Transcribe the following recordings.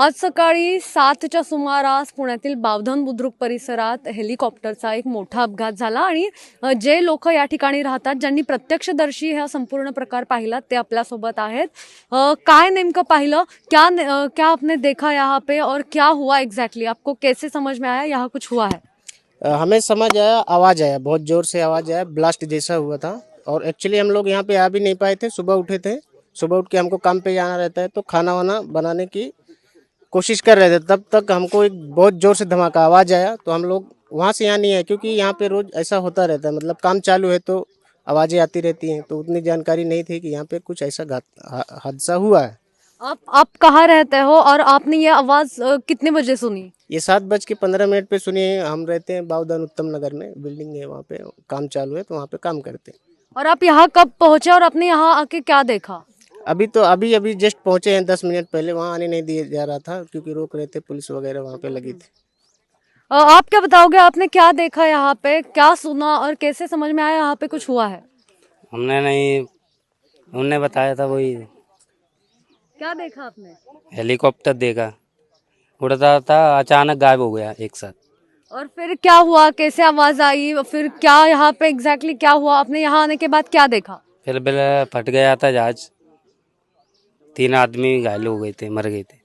आज सकाळी सातच्या सुमारास बावधन बुद्रुक परिसरात हेलिकॉप्टरचा एक झाला आणि जे लोक या ठिकाणी प्रत्यक्षदर्शी हा संपूर्ण प्रकार पाहिला ते आपल्यासोबत आहेत. अ, काय क्या क्या आपने देखा यहाँ पे और क्या हुआ एग्जैक्टली आपको कैसे समझ में आया? यहाँ कुछ हुआ है। हमें समझ आया आवाज़ आया बहुत ज़ोर से आवाज़ आया ब्लास्ट जैसा हुआ था। और एक्चुअली हम लोग यहाँ पे आ भी नहीं पाए थे सुबह उठे थे। सुबह उठ के हमको काम पे जाना रहता है तो खाना वाना बनाने की कोशिश कर रहे थे तब तक हमको एक बहुत ज़ोर से धमाका आवाज़ आया तो हम लोग वहाँ से यहाँ नहीं आए क्योंकि यहाँ पे रोज़ ऐसा होता रहता है मतलब काम चालू है तो आवाज़ें आती रहती हैं तो उतनी जानकारी नहीं थी कि यहाँ पे कुछ ऐसा हादसा हुआ है। आप आप कहाँ रहते हो और आपने ये आवाज़ कितने बजे सुनी? ये सात बज के पंद्रह मिनट पे सुनिए हम रहते हैं बाउदान उत्तम नगर में बिल्डिंग है वहाँ पे काम चालू है तो वहाँ पे काम करते हैं। और आप यहाँ कब पहुँचे और आपने यहाँ आके क्या देखा? अभी तो अभी अभी जस्ट पहुँचे हैं दस मिनट पहले वहाँ आने नहीं दिया जा रहा था क्योंकि रोक रहे थे पुलिस वगैरह वहाँ पे लगी थी। आप क्या बताओगे आपने क्या देखा यहाँ पे क्या सुना और कैसे समझ में आया यहाँ पे कुछ हुआ है? हमने नहीं उनने बताया था वही। क्या देखा आपने? हेलीकॉप्टर देखा। उड़ता था अचानक गायब हो गया एक साथ। और फिर क्या हुआ कैसे आवाज़ आई फिर क्या यहाँ पे एग्जैक्टली क्या हुआ? आपने यहाँ आने के बाद क्या देखा? फिर बिल फट गया था जहाज़। तीन आदमी घायल हो गए थे मर गए थे।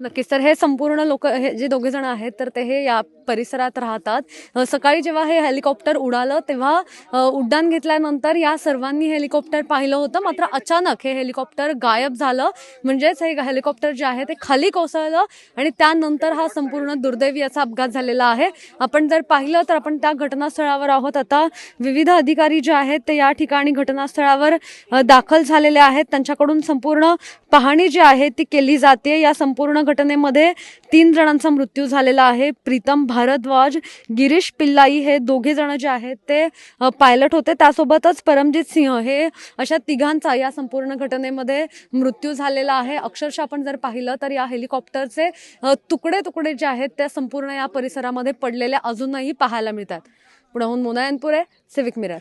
नक्कीच. तर हे संपूर्ण लोक हे जे दोघे जण आहेत तर ते हे या परिसरात राहतात. सकाळी जेव्हा हे हेलिकॉप्टर उडालं तेव्हा उड्डाण घेतल्यानंतर या सर्वांनी हेलिकॉप्टर पाहिलं होतं. मात्र अचानक हे हेलिकॉप्टर गायब झालं. म्हणजेच हे हेलिकॉप्टर जे आहे ते खाली कोसळलं आणि त्यानंतर हा संपूर्ण दुर्दैवी असा अपघात झालेला आहे. आपण जर पाहिलं तर आपण त्या घटनास्थळावर आहोत. आता विविध अधिकारी जे आहेत ते या ठिकाणी घटनास्थळावर दाखल झालेले आहेत. त्यांच्याकडून संपूर्ण पाहणी जी आहे ती केली जाते. या संपूर्ण घटनेमध्ये तीन जणांचा मृत्यू झालेला आहे. प्रीतम भारद्वाज गिरीश पिल्लाई हे दोघे जण जे आहेत ते पायलट होते. त्यासोबतच परमजित सिंह हे अशा तिघांचा या संपूर्ण घटनेमध्ये मृत्यू झालेला आहे. अक्षरशः आपण जर पाहिलं तर या हेलिकॉप्टरचे तुकडे तुकडे जे आहेत त्या संपूर्ण या परिसरामध्ये पडलेल्या अजूनही पाहायला मिळतात. पुण्याहून मोना यांपुरे सिविक मिरर